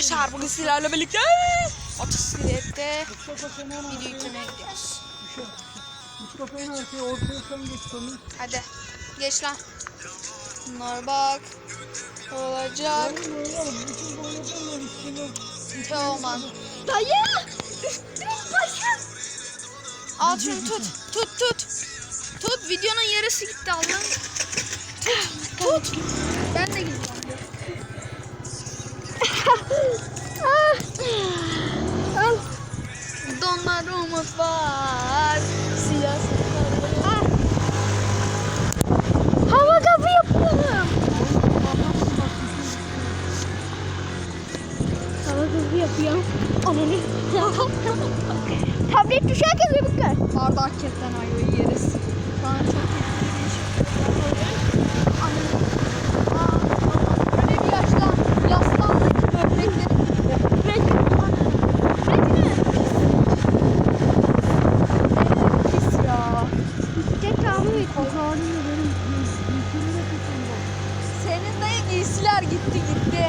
arkadaşlar bugün sizlerle birlikte motosiklette video yüklemeye gidiyoruz. Hadi geç lan. Bunlar bak. Olacak. Teoman. Dayı! Başım! Al şunu tut. Tut tut. Tut videonun yarısı gitti Allah'ım. Tut. Tut. Umut var. Siyah Ah. Hava kapı yapıyorum. Hava kapı yapıyorum. Ananı. Tablet düşerken bir bakar. Bardak giysiler gitti gitti.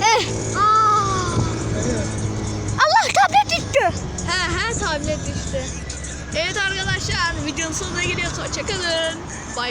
Eh. Allah tablet düştü. He he tablet düştü. Evet arkadaşlar videonun sonuna geliyoruz. Hoşçakalın. Bay